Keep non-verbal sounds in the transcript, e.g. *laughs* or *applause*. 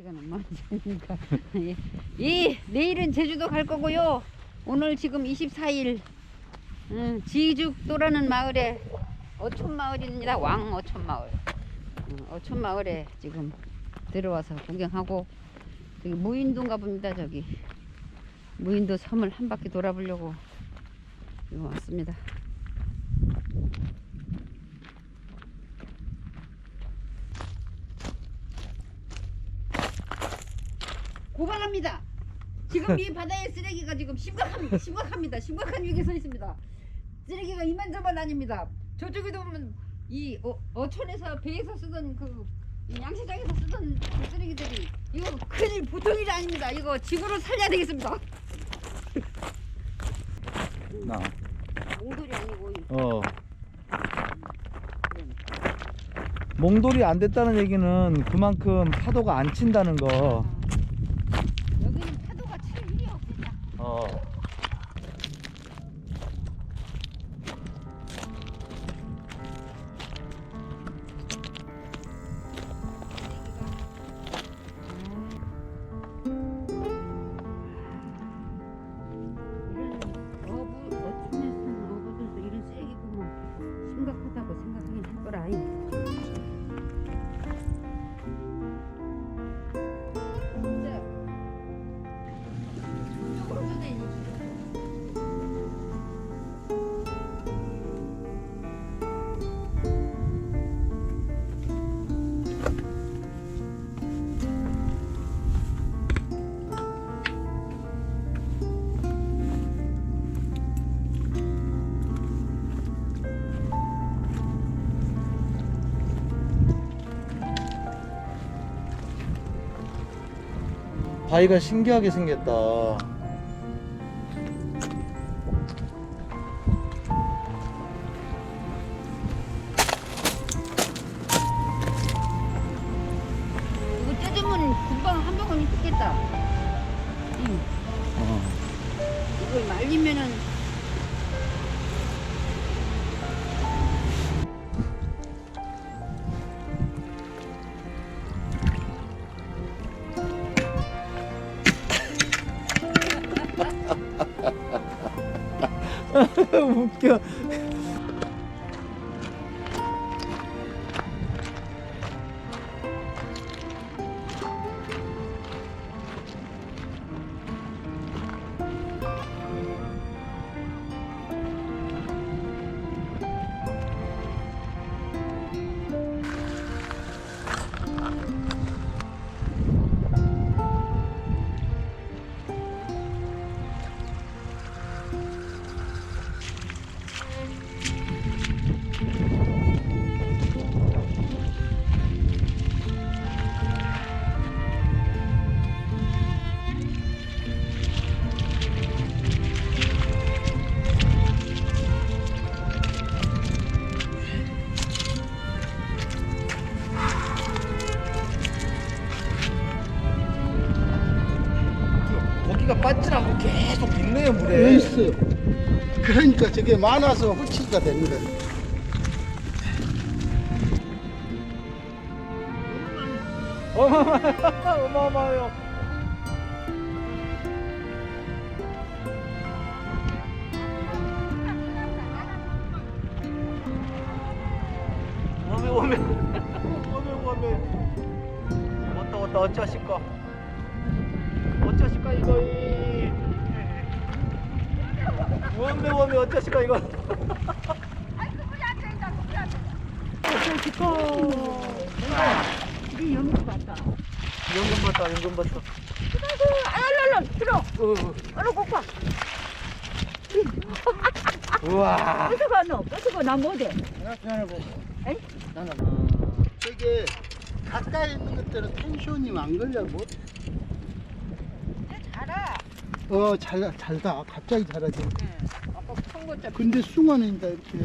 시간은 많으니까. *laughs* 이 내일은 제주도 갈 거고요. 오늘 지금 24일 음, 지죽도라는 마을에 어촌 마을입니다. 왕 어촌 마을. 음, 어촌 마을에 지금 들어와서 구경하고 저기 무인도인가 봅니다. 저기 무인도 섬을 한 바퀴 돌아보려고 왔습니다. 고발합니다. 지금 이 바다의 쓰레기가 지금 심각합니다. 심각합니다. 심각한 위기에 서 있습니다. 쓰레기가 이만저만 아닙니다. 저쪽에도 보면 이 어, 어촌에서 배에서 쓰던 그이 양식장에서 쓰던 그 쓰레기들이 이거 큰일 보통 일이 아닙니다. 이거 지구를 살려야 되겠습니다. 나. 몽돌이 아니고 이- 어. 몽돌이 안 됐다는 얘기는 그만큼 파도가 안 친다는 거. 바위가 신기하게 생겼다. 이거 뜯으면 금방 한 방울 뜯겠다. 응. 어. 이걸 말리면은 *laughs* 웃겨. 고기가 빠질 않고 계속 있네요 물에. 있어. 그러니까 저게 많아서 흡치가 되는. 어마어마 어마어마해요. 오메 오메 오메 오메 왔다 왔다 어쩌실까 어쩌실까 이거 이 오메 오메 어쩌실까 이거 이게 연구 같다. 연금 봤다 연금 봤다 알랄랄 들어. 어, 얼른 꼭봐. 우와 어디서 가노? 어디서 가? 나 못해. 저게 가까이 있는 것들은 텐션이 안 걸려 뭐. 잘아. 어, 잘, 잘가. 갑자기 잘하지. 아까 큰 거짜. 근데 숭어는 이제 이렇게